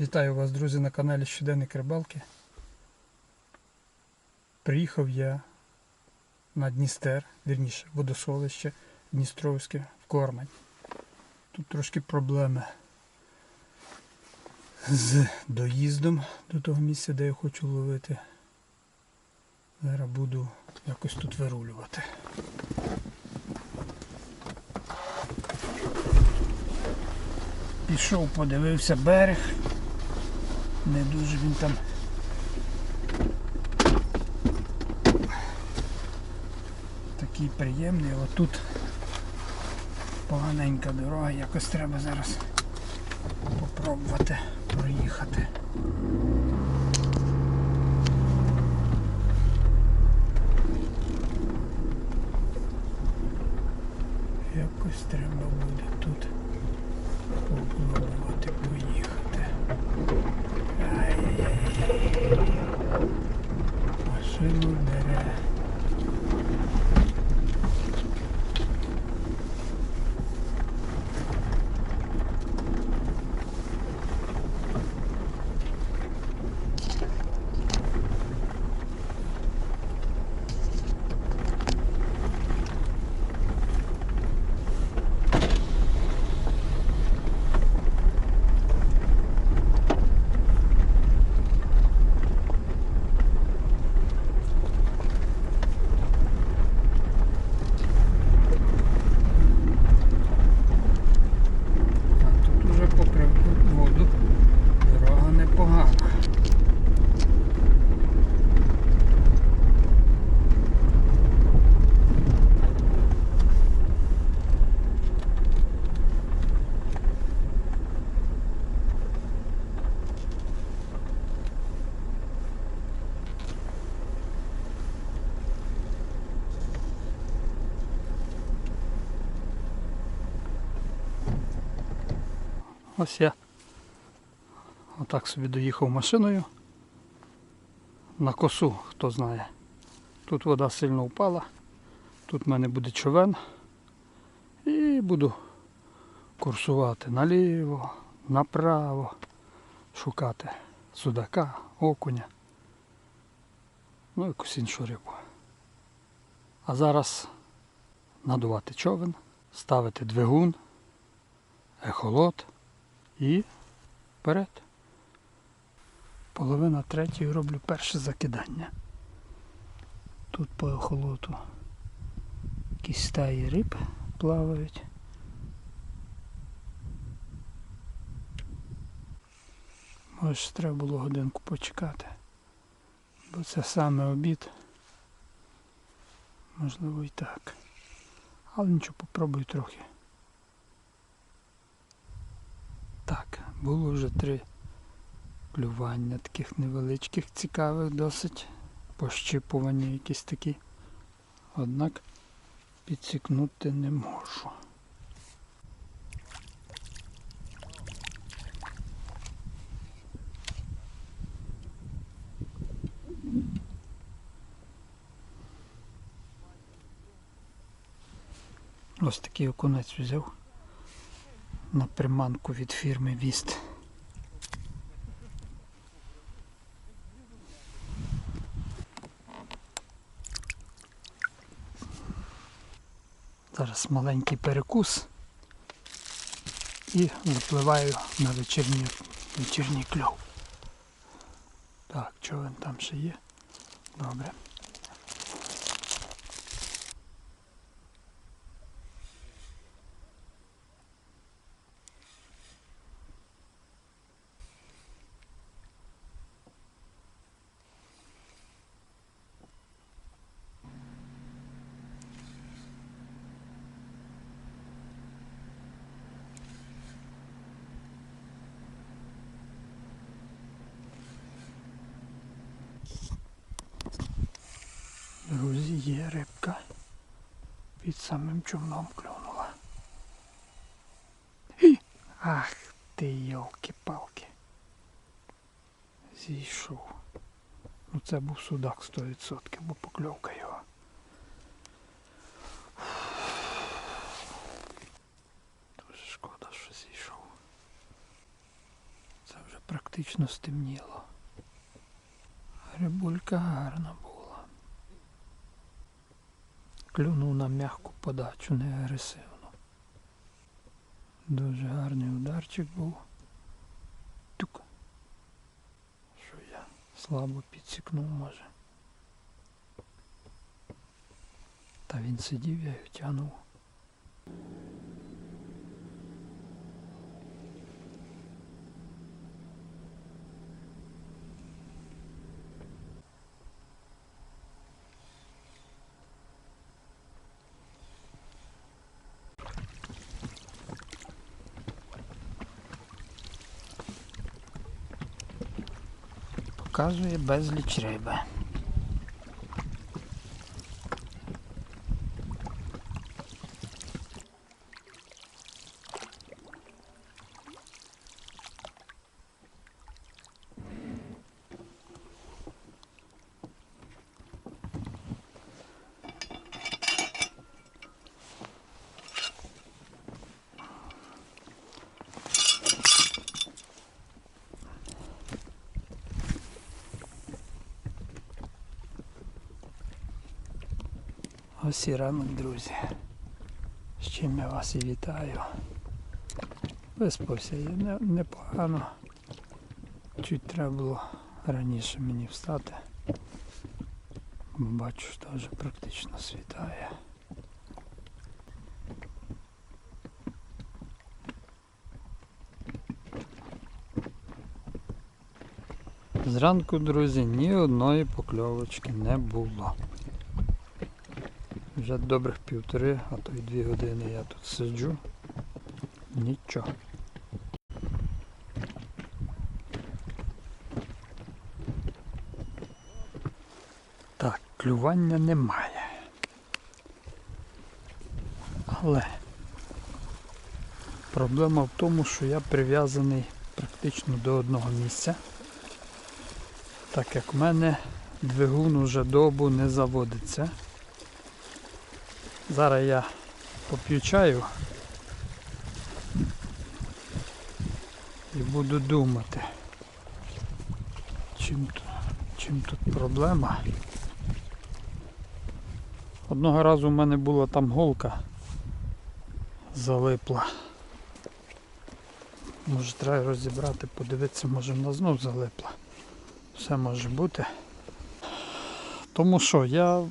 Вітаю вас, друзі, на каналі Щоденник Рибалки. Приїхав я на Дністер, вірніше, водосховище Дністровське в Кормань. Тут трошки проблеми з доїздом до того місця, де я хочу ловити. Зараз буду якось тут вирулювати. Пішов, подивився берег. Не дуже він там. Такий приємний, от тут поганенька дорога, якось треба зараз попробувати проїхати. Якось треба буде тут попробувати поїхати. Ай-яй-яй. Машину бере. А тут уже попри воду дорога непогана. Ось я. Отак собі доїхав машиною. На косу, хто знає. Тут вода сильно впала, тут в мене буде човен. І буду курсувати наліво, направо, шукати судака, окуня, ну якусь іншу рибу. А зараз надувати човен, ставити двигун, ехолот і вперед. Половина третьої роблю перше закидання. Тут по охолоту якісь стаї риб плавають. Може треба було годинку почекати. Бо це саме обід. Можливо і так. Але нічого, попробую трохи. Так, було вже три клювання таких невеличких, цікавих досить. Пощипування якісь такі. Однак підсікнути не можу. Ось такий окунець взяв на приманку від фірми Віст. Зараз маленький перекус і запливаю на вечірній, вечірній кльов. Так, човен там ще є. Добре. Друзі, є рибка. Під самим човном клюнула. Хі! Ах ти йолки-палки. Зійшов. Ну це був судак 100%, бо покльовка його. Дуже шкода, що зійшов. Це вже практично стемніло. Рибулька гарна була. Клюнув на м'яку подачу, не агресивно. Дуже гарний ударчик був. Тук. Що я слабо підсікнув, може. Та він сидів, я його тягнув. Показує безліч риби. Ось і ранок, друзі. З чим я вас і вітаю. Виспався я не- непогано. Чуть треба було раніше мені встати. Бачу, що вже практично світає. Зранку, друзі, ні одної покльовочки не було. Вже добрих півтори, а то й дві години я тут сиджу. Нічого. Так, клювання немає. Але проблема в тому, що я прив'язаний практично до одного місця. Так як в мене двигун уже добу не заводиться. Зараз я поп'ю чаю і буду думати, чим, тут- чим тут проблема. Одного разу в мене була там голка залипла. Може треба розібрати, подивитися, може вона знов залипла. Все може бути. Тому що я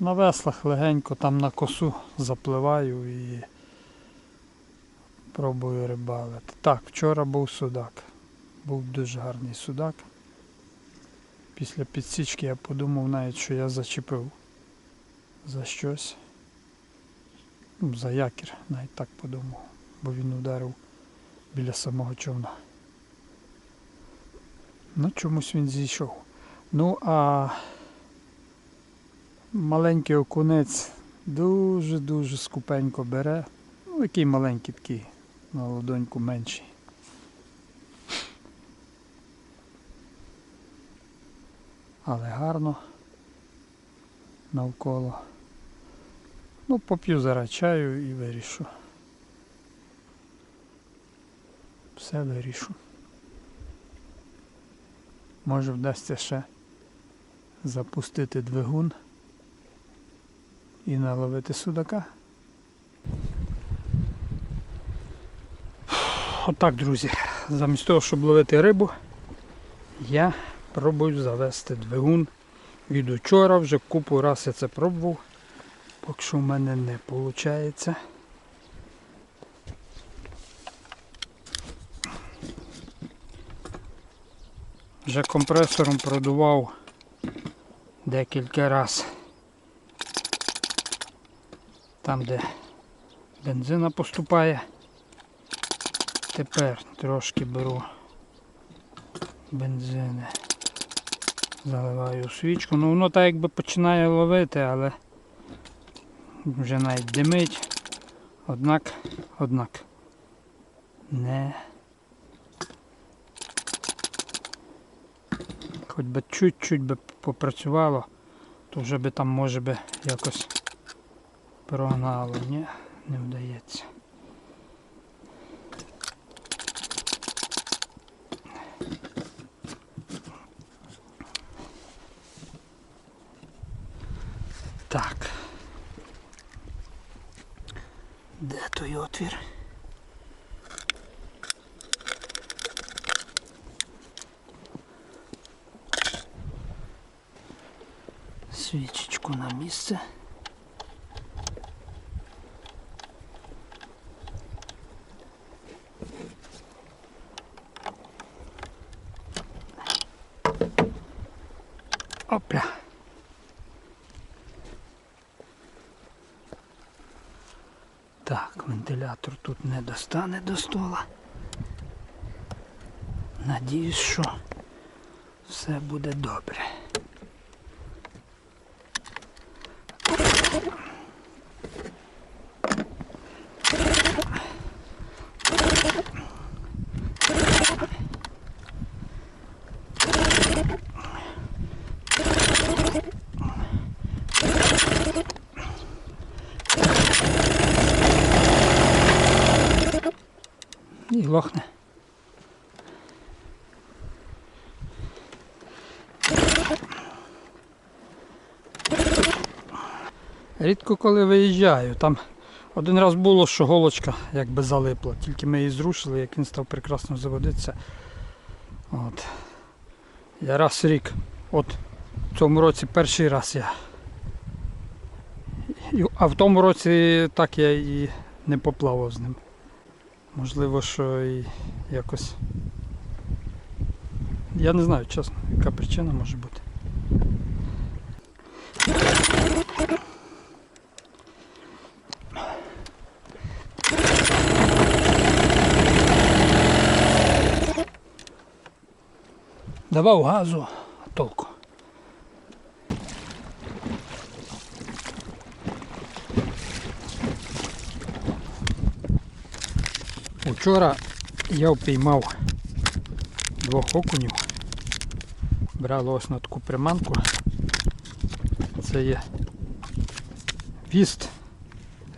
на веслах легенько там на косу запливаю і пробую рибалити. Так, вчора був судак. Був дуже гарний судак. Після підсічки я подумав навіть, що я зачепив за щось. Ну, за якір, навіть так подумав, бо він ударив біля самого човна. Ну, чомусь він зійшов. Ну, а маленький окунець дуже-дуже скупенько бере. Ну, який маленький такий, на ладоньку менший. Але гарно навколо. Ну, поп'ю зараз чаю і вирішу. Все вирішу. Може вдасться ще запустити двигун і наловити судака. Отак, друзі, замість того, щоб ловити рибу, я пробую завести двигун. Від учора вже купу раз я це пробував, поки що в мене не виходить. Вже компресором продував декілька разів. Там, де бензина поступає. Тепер трошки беру бензини. Заливаю свічку. Ну воно так якби починає ловити, але вже навіть димить. Однак, однак, не. Хоч би чуть-чуть би попрацювало, то вже би там може би якось прогнало. Ні, не вдається. Так. Де той отвір? Свічечку на місце. Опля. Так, вентилятор тут не достане до стола. Надіюсь, що все буде добре. І лохне. Рідко коли виїжджаю, там один раз було, що голочка якби залипла, тільки ми її зрушили, як він став прекрасно заводитися. От. Я раз рік, от в цьому році перший раз я. А в тому році так я і не поплавав з ним. Можливо, що і якось. Я не знаю, чесно, яка причина може бути. Давав газу, толку. Учора я впіймав двох окунів. Брали ось на таку приманку. Це є віст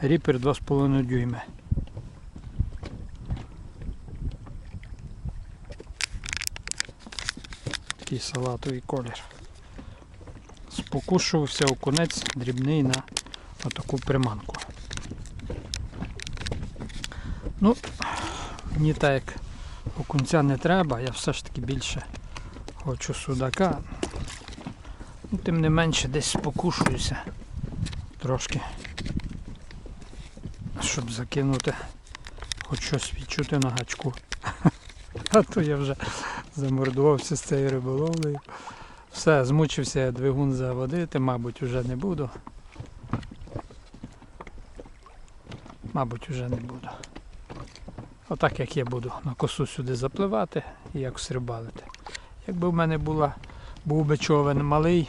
ріпер 2,5 дюйми. Такий салатовий колір. Спокушувався окунець дрібний на отаку приманку. Ну, мені так як окунця не треба, я все ж таки більше хочу судака. Ну, тим не менше десь спокушуюся трошки, щоб закинути хоч щось відчути на гачку. А то я вже замордувався з цією риболовлею. Все, змучився я двигун заводити, мабуть, вже не буду. Мабуть, вже не буду. Отак як я буду на косу сюди запливати і якось рибалити. Якби в мене була, був би човен малий,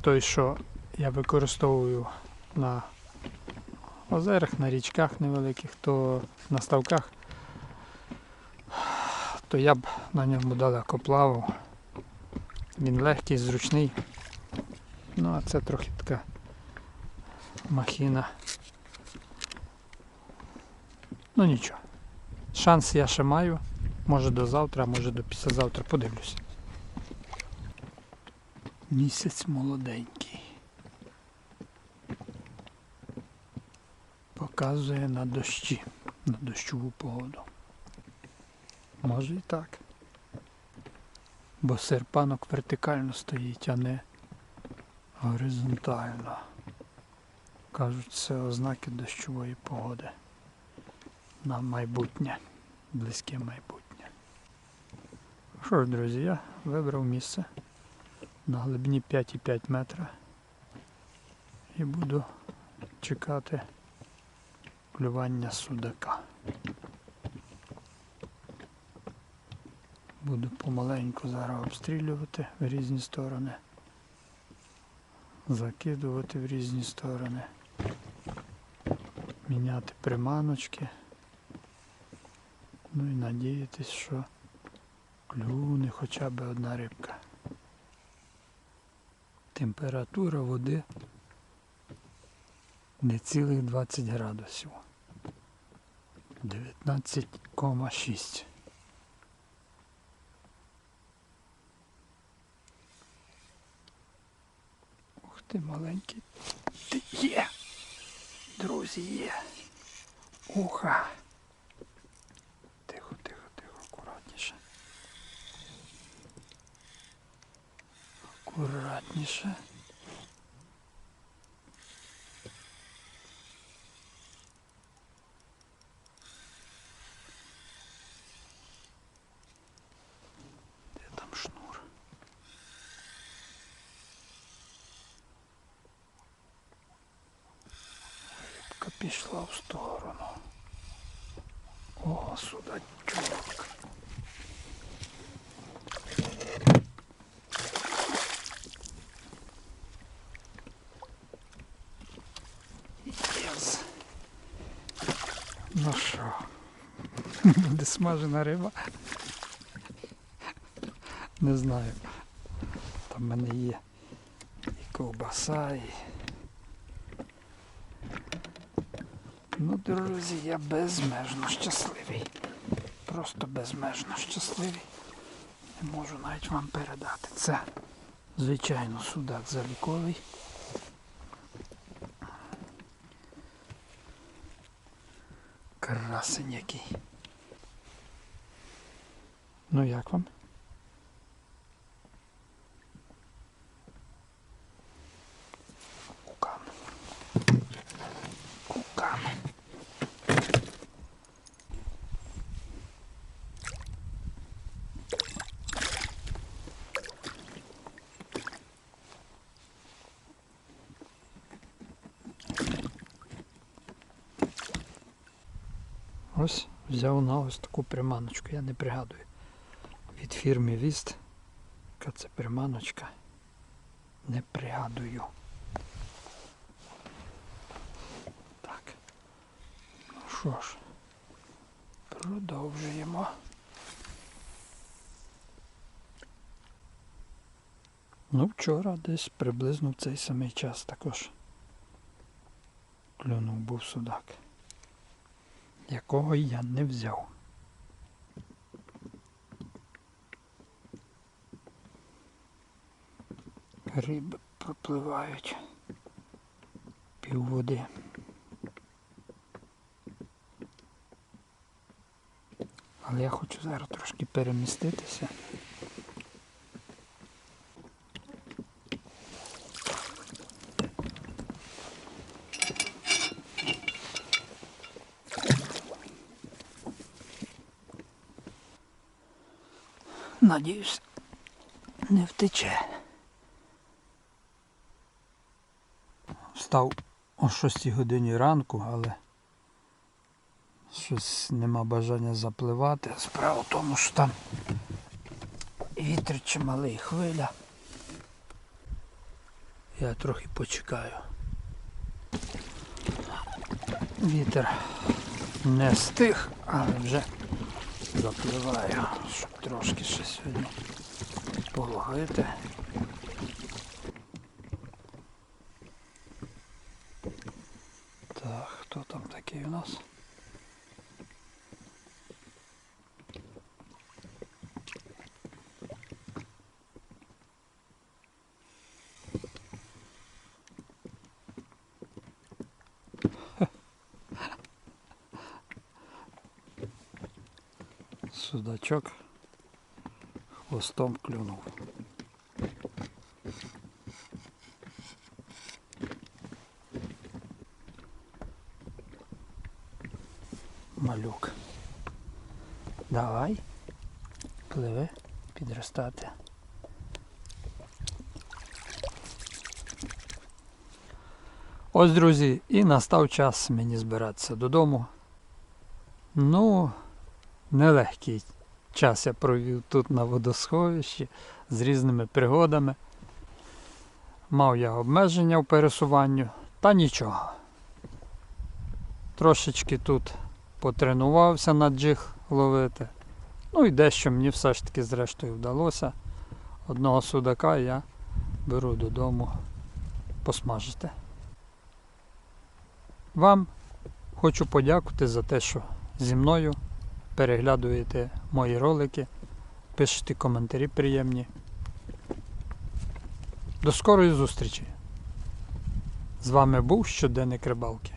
той, що я використовую на озерах, на річках невеликих, то на ставках, то я б на ньому далеко плавав. Він легкий, зручний. Ну а це трохи така махіна. Ну нічого. Шанс я ще маю. Може до завтра, а може до післязавтра. Подивлюся. Місяць молоденький. Показує на дощі, на дощову погоду. Може і так. Бо серпанок вертикально стоїть, а не горизонтально. Кажуть, це ознаки дощової погоди на майбутнє, близьке майбутнє. Що ж, друзі, я вибрав місце на глибині 5,5 метра і буду чекати клювання судака. Буду помаленьку зараз обстрілювати в різні сторони. закидувати в різні сторони. Міняти приманочки. Ну і надіятись, що клюне хоча б одна рибка. Температура води не цілих 20 градусів. 19,6. Ух ти, маленький. Ти є. Друзі, є. Уха. Акуратніше. Де там шнур? Рибка пішла в сторону. Смажена риба? Не знаю. Там в мене є і ковбаса, і. Ну, друзі, я безмежно щасливий. Просто безмежно щасливий. Не можу навіть вам передати. Це, звичайно, судак заліковий. Красень який. Ну як вам? Кукан. Кукан. Ось взяв на ось таку приманочку, я не пригадую. Від фірми Віст. Яка це приманочка? Не пригадую. Так. Ну що ж, продовжуємо. Ну, вчора десь приблизно в цей самий час також клюнув був судак, якого я не взяв. Риби пропливають півводи. Але я хочу зараз трошки переміститися. Надіюсь, не втече. Встав о 6 годині ранку, але щось нема бажання запливати. Справа в тому, що там вітер чималий хвиля. Я трохи почекаю. Вітер не стих, але вже запливаю, щоб трошки ще сьогодні половити. Нас? Судачок хвостом клюнув. Давай. Пливи, підростати. Ось, друзі, і настав час мені збиратися додому. Ну, нелегкий час я провів тут на водосховищі з різними пригодами. Мав я обмеження в пересуванню, та нічого. Трошечки тут потренувався на джиг ловити. Ну і дещо мені все ж таки зрештою вдалося. Одного судака я беру додому посмажити. Вам хочу подякувати за те, що зі мною переглядуєте мої ролики, пишете коментарі приємні. До скорої зустрічі! З вами був щоденник рибалки.